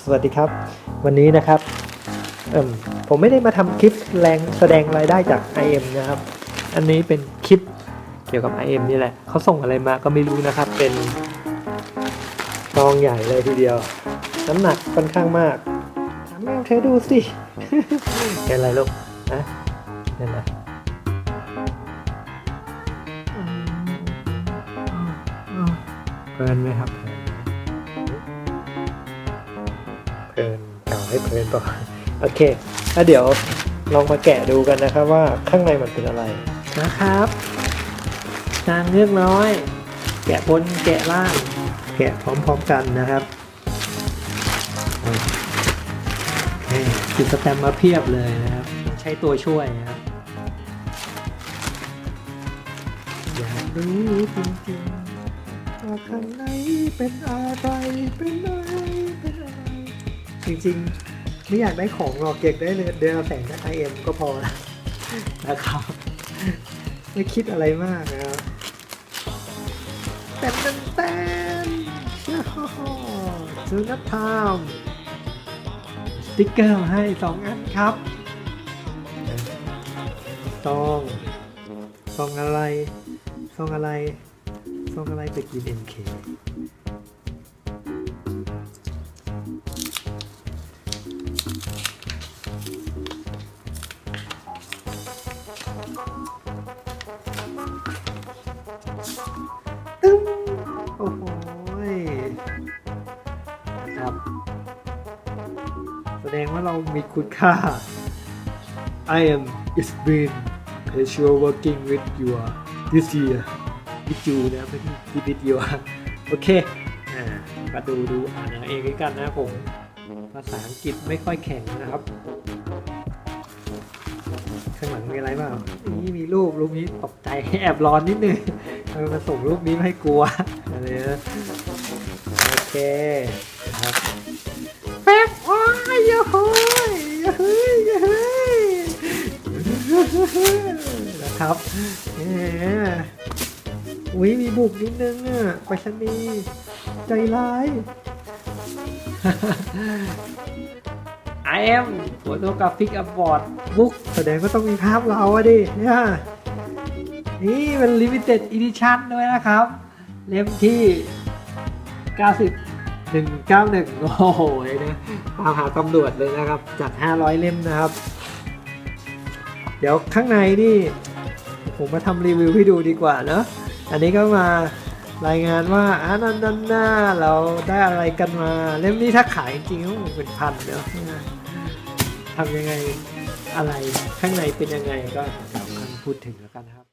สวัสดีครับ วันนี้นะครับมผมไม่ได้มาทำคลิปแรงแสดงรายได้จาก IM นะครับ อันนี้เป็นคลิปเกี่ยวกับ IM นี่แหละเขาส่งอะไรมาก็ไม่รู้นะครับ เป็นซองใหญ่เลยทีเดียว น้ำหนักค่อนข้างมากถามแมวเธอดูสิเป็นอะไรลูกนะนั่นนะเพลินไหมครับ เพลินไหมเพลินเก่าให้เพลินต่อโอเคแล้วเดี๋ยวลองมาแกะดูกันนะครับว่าข้างในมันเป็นอะไรนะครับ นางเงือกน้อย แกะบนแกะล่าง แกะพร้อมๆกันนะครับโอเคติดสแตมป์มาเพียบเลยนะครับ ใช้ตัวช่วยนะครับอยากรู้จริงๆว่าข้างในเป็นอะไรเป็นอะไรเป็นอะไร จริงๆ ไม่อยากได้ของหรอกเก็บได้เลยเดือนละแสนไอเอ็มก็พอแล้วนะครับ ไม่คิดอะไรมากนะครับแต่เป็นแตนซื้อนัทามสติ๊กเกอร์มาให้สองอันครับซองซองอะไรซองอะไรซองอะไรไปกินเดงว่าเรามีคุณค่า I am it's been pleasure working with you this year with you นะไม่ใช่ with you โอเคอ่ามาดูดูอ่านเองด้วยกันนะผม ภาษาอังกฤษไม่ค่อยแข็งนะครับ ข้างหลังมีอะไรบ้างนี่มีรูปรูปนี้ตกใจแอบร้อนนิดนึงทำไมาส่งรูปนี้ให้กลัวอะไรนะโอเคครับ นะครับแหมอุ้ยมีบุกนิดนึงอะไปชนีใจร้าย I am photographic award book แสดงว่าต้องมีภาพเราอะดิเนี่ยนี่เป็น limited edition ด้วยนะครับ เล่มที่ 90 191 โอ้โหเนี่ยตามหาตำรวจเลยนะครับ จาก 500 เล่มนะครับ เดี๋ยวข้างในนี่ผมมาทำรีวิวให้ดูดีกว่าเนาะอันนี้ก็มารายงานว่าอ่านันนันน่าเราได้อะไรกันมา เล่มนี้ถ้าขายจริงๆก็เป็นพันเนาะทำยังไงอะไรข้างในเป็นยังไงก็สำคัญพูดถึงแล้วกันนะครับ